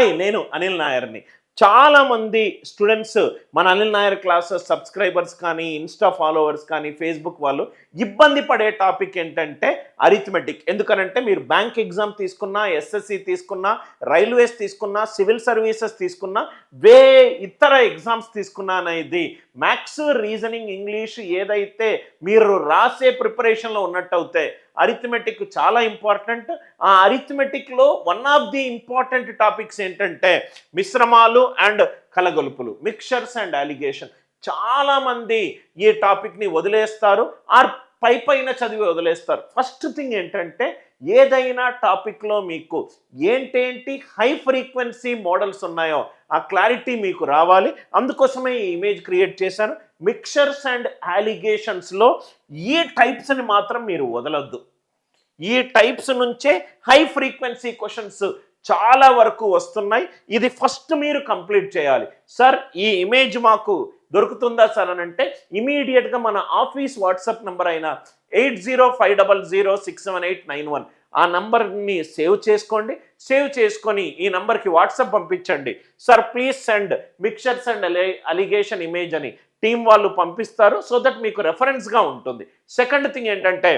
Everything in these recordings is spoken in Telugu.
హాయ్ నేను అనిల్ నాయర్ని. చాలామంది స్టూడెంట్స్ మన అనిల్ నాయర్ క్లాసెస్ సబ్స్క్రైబర్స్ కానీ ఇన్స్టా ఫాలోవర్స్ కానీ ఫేస్బుక్ వాళ్ళు ఇబ్బంది పడే టాపిక్ ఏంటంటే అరిథమెటిక్. ఎందుకనంటే మీరు బ్యాంక్ ఎగ్జామ్ తీసుకున్నా ఎస్ఎస్సి తీసుకున్నా రైల్వేస్ తీసుకున్నా సివిల్ సర్వీసెస్ తీసుకున్నా వే ఇతర ఎగ్జామ్స్ తీసుకున్నా అనేది మ్యాథ్స్ రీజనింగ్ ఇంగ్లీష్ ఏదైతే మీరు రాసే ప్రిపరేషన్లో ఉన్నట్టు అవుతే అరిథమెటిక్ చాలా ఇంపార్టెంట్ ఆ అరిథమెటిక్లో one of the important topics ఏంటంటే మిశ్రమాలు అండ్ కలగొలుపులు మిక్చర్స్ అండ్ అలిగేషన్ చాలామంది ఈ టాపిక్ని వదిలేస్తారు ఆర్ పై పైన చదివి వదిలేస్తారు. ఫస్ట్ థింగ్ ఏంటంటే ఏదైనా టాపిక్లో మీకు ఏంటేంటి హై ఫ్రీక్వెన్సీ మోడల్స్ ఉన్నాయో ఆ క్లారిటీ మీకు రావాలి. అందుకోసమే ఈ ఇమేజ్ క్రియేట్ చేశాను. మిక్చర్స్ అండ్ యాలిగేషన్స్లో ఈ టైప్స్ని మాత్రం మీరు వదలొద్దు. ఈ టైప్స్ నుంచే హై ఫ్రీక్వెన్సీ క్వశ్చన్స్ చాలా వరకు వస్తున్నాయి. ఇది ఫస్ట్ మీరు కంప్లీట్ చేయాలి. సార్ ఈ ఇమేజ్ మాకు దొరుకుతుందా సార్ అని అంటే ఇమీడియట్గా మన ఆఫీస్ వాట్సాప్ నెంబర్ అయిన eight zero five double zero six seven eight nine one ఆ నంబర్ని సేవ్ చేసుకోండి. సేవ్ చేసుకొని ఈ నంబర్కి వాట్సాప్ పంపించండి. Sir please send mixtures and అలే అలిగేషన్ ఇమేజ్ అని టీం వాళ్ళు పంపిస్తారు. సో దట్ మీకు రెఫరెన్స్గా ఉంటుంది. సెకండ్ థింగ్ ఏంటంటే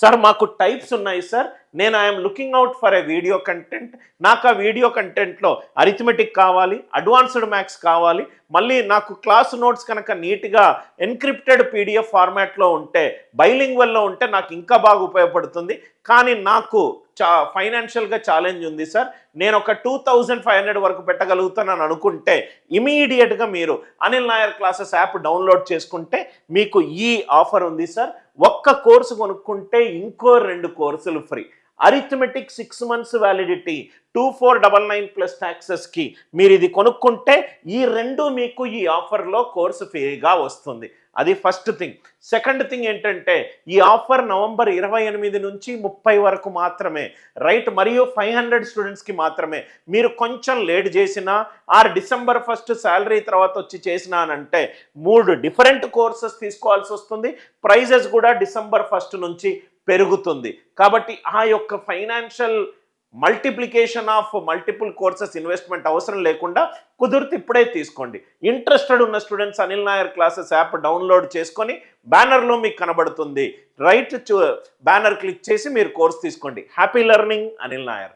సార్ మాకు టైప్స్ ఉన్నాయి సార్. నేను I'm looking out for a video content. నాకు ఆ వీడియో కంటెంట్లో అరిథమెటిక్ కావాలి అడ్వాన్స్డ్ మ్యాథ్స్ కావాలి మళ్ళీ నాకు క్లాస్ నోట్స్ కనుక నీట్గా ఎన్క్రిప్టెడ్ పీడిఎఫ్ ఫార్మాట్లో ఉంటే బైలింగ్వెల్లో ఉంటే నాకు ఇంకా బాగా ఉపయోగపడుతుంది. కానీ నాకు చా ఫైనాన్షియల్గా ఛాలెంజ్ ఉంది సార్. నేను ఒక టూ థౌజండ్ ఫైవ్ హండ్రెడ్ వరకు పెట్టగలుగుతానని అనుకుంటే ఇమీడియట్గా మీరు Anil Nair classes app download చేసుకుంటే మీకు ఈ ఆఫర్ ఉంది సార్. ఒక్క కోర్సు కొనుక్కుంటే ఇంకో రెండు కోర్సులు free. Arithmetic six months validity two four double nine plus ట్యాక్సెస్కి మీరు ఇది కొనుక్కుంటే ఈ రెండు మీకు ఈ ఆఫర్లో కోర్సు ఫ్రీగా వస్తుంది. అది ఫస్ట్ థింగ్ సెకండ్ థింగ్ ఏంటంటే ఈ ఆఫర్ నవంబర్ ఇరవై ఎనిమిది నుంచి ముప్పై వరకు మాత్రమే. రైట్ మరియు ఫైవ్ హండ్రెడ్ స్టూడెంట్స్కి మాత్రమే. మీరు కొంచెం లేట్ చేసినా ఆర్ డిసెంబర్ ఫస్ట్ శాలరీ తర్వాత వచ్చి చేసినా అంటే మూడు డిఫరెంట్ కోర్సెస్ తీసుకోవాల్సి వస్తుంది. ప్రైజెస్ కూడా డిసెంబర్ ఫస్ట్ నుంచి పెరుగుతుంది. కాబట్టి ఆ యొక్క financial multiplication of multiple courses investment అవసరం లేకుండా కుదిరితే ఇప్పుడే తీసుకోండి. ఇంట్రెస్టెడ్ ఉన్న students Anil Nair classes app download చేసుకొని బ్యానర్లో మీకు కనబడుతుంది. రైట్ బ్యానర్ క్లిక్ చేసి మీరు కోర్స్ తీసుకోండి. Happy learning Anil Nair.